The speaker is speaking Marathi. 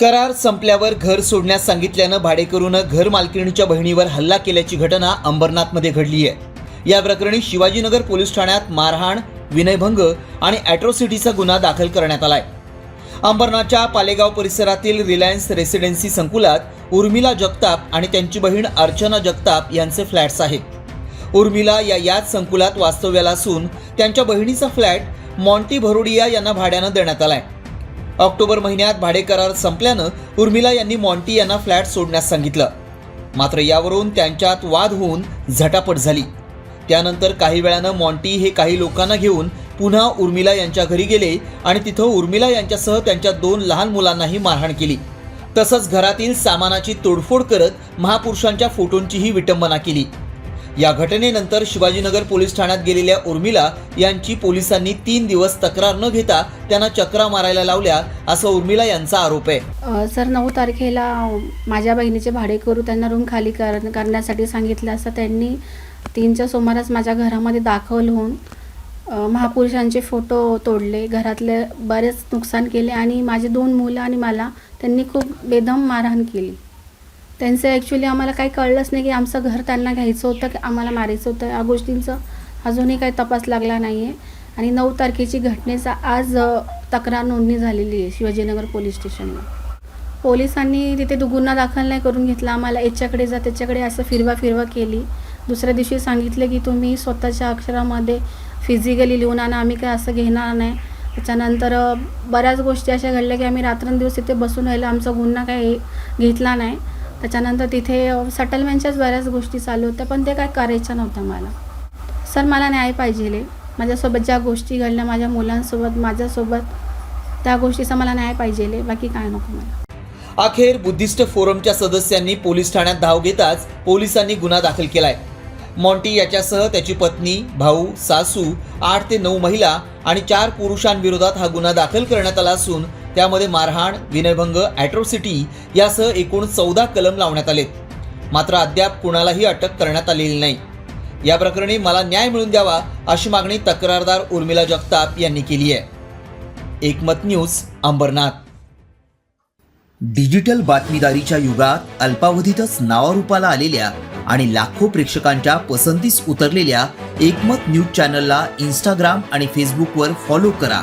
करार संपल्यावर घर सोडण्यास सांगितल्यानं भाडेकरूनं घर मालकिणीच्या बहिणीवर हल्ला केल्याची घटना अंबरनाथमध्ये घडली आहे. या प्रकरणी शिवाजीनगर पोलीस ठाण्यात मारहाण विनयभंग आणि अॅट्रॉसिटीचा गुन्हा दाखल करण्यात आलाय. अंबरनाथच्या पालेगाव परिसरातील रिलायन्स रेसिडेन्सी संकुलात उर्मिला जगताप आणि त्यांची बहीण अर्चना जगताप यांचे फ्लॅट्स आहेत. उर्मिला या याच संकुलात वास्तव्याला असून त्यांच्या बहिणीचा फ्लॅट मॉन्टी भरोडिया यांना भाड्यानं देण्यात आलाय. ऑक्टोबर महिन्यात भाडे करार संपल्यानं उर्मिला यांनी मॉन्टी यांना फ्लॅट सोडण्यास सांगितलं. मात्र यावरून त्यांच्यात वाद होऊन झटापट झाली. त्यानंतर काही वेळानं मॉन्टी हे काही लोकांना घेऊन पुन्हा उर्मिला यांच्या घरी गेले आणि तिथं उर्मिला यांच्यासह त्यांच्या दोन लहान मुलांनाही मारहाण केली. तसंच घरातील सामानाची तोडफोड करत महापुरुषांच्या फोटोंचीही विटंबना केली. या घटनेनंतर शिवाजीनगर पोलीस ठाण्यात गेलेल्या उर्मिला यांची पोलिसांनी तीन दिवस तक्रार न घेता त्यांना चक्रा मारायला लावल्या असं उर्मिला यांचा आरोप आहे. सर नऊ तारखेला माझ्या बहिणीचे भाडेकरू त्यांना रूम खाली कर करण्यासाठी सांगितलं असं त्यांनी तीनच्या सुमारास माझ्या घरामध्ये दाखल होऊन महापुरुषांचे फोटो तोडले. घरातले बरेच नुकसान केले आणि माझे दोन मुलं आणि मला त्यांनी खूप बेदम मारहाण केली. त्यांचं ॲक्च्युली आम्हाला काही कळलंच नाही की आमचं घर त्यांना घ्यायचं होतं की आम्हाला मारायचं होतं. या गोष्टींचं अजूनही काही तपास लागला नाही आहे आणि नऊ तारखेची घटनेचा आज तक्रार नोंदणी झालेली आहे शिवाजीनगर पोलीस स्टेशनला. पोलिसांनी तिथे दु- गुन्हा दाखल नाही करून घेतला. आम्हाला याच्याकडे जा त्याच्याकडे असं फिरवा फिरवा केली. दुसऱ्या दिवशी सांगितलं की तुम्ही स्वतःच्या अक्षरामध्ये फिजिकली लिहून आणा. आम्ही काय असं घेणार नाही. त्याच्यानंतर बऱ्याच गोष्टी अशा घडल्या की आम्ही रात्रंदिवस इथे बसून राहिलं. आमचा गुन्हा काही घेतला नाही. त्याच्यानंतर तिथे सेटलमेंटच्याच बऱ्याच गोष्टी चालू होत्या पण ते काय करायच्या नव्हत्या मला. सर मला न्याय पाहिजे. माझ्यासोबत ज्या गोष्टी घडल्या माझ्या मुलांसोबत माझ्यासोबत त्या गोष्टीचा मला न्याय पाहिजे. बाकी काय नको मला. अखेर बुद्धिस्ट फोरमच्या सदस्यांनी पोलीस ठाण्यात धाव घेताच पोलिसांनी गुन्हा दाखल केलाय. मॉन्टी याच्यासह त्याची पत्नी भाऊ सासू आठ ते नऊ महिला आणि चार पुरुषांविरोधात हा गुन्हा दाखल करण्यात आला असून त्यामध्ये मारहाण विनयभंग ॲट्रोसिटी यासह एकूण चौदा कलम लावण्यात आलेत. मात्र अद्याप कुणालाही अटक करण्यात आलेली नाही. या प्रकरणी मला न्याय मिळून द्यावा अशी मागणी तक्रारदार उर्मिला जगताप यांनी केली आहे. एकमत न्यूज अंबरनाथ. डिजिटल बातमीदारीच्या युगात अल्पावधीतच नावारूपाला आलेल्या आणि लाखो प्रेक्षकांच्या पसंतीस उतरलेल्या एकमत न्यूज चॅनलला इंस्टाग्राम आणि फेसबुकवर फॉलो करा.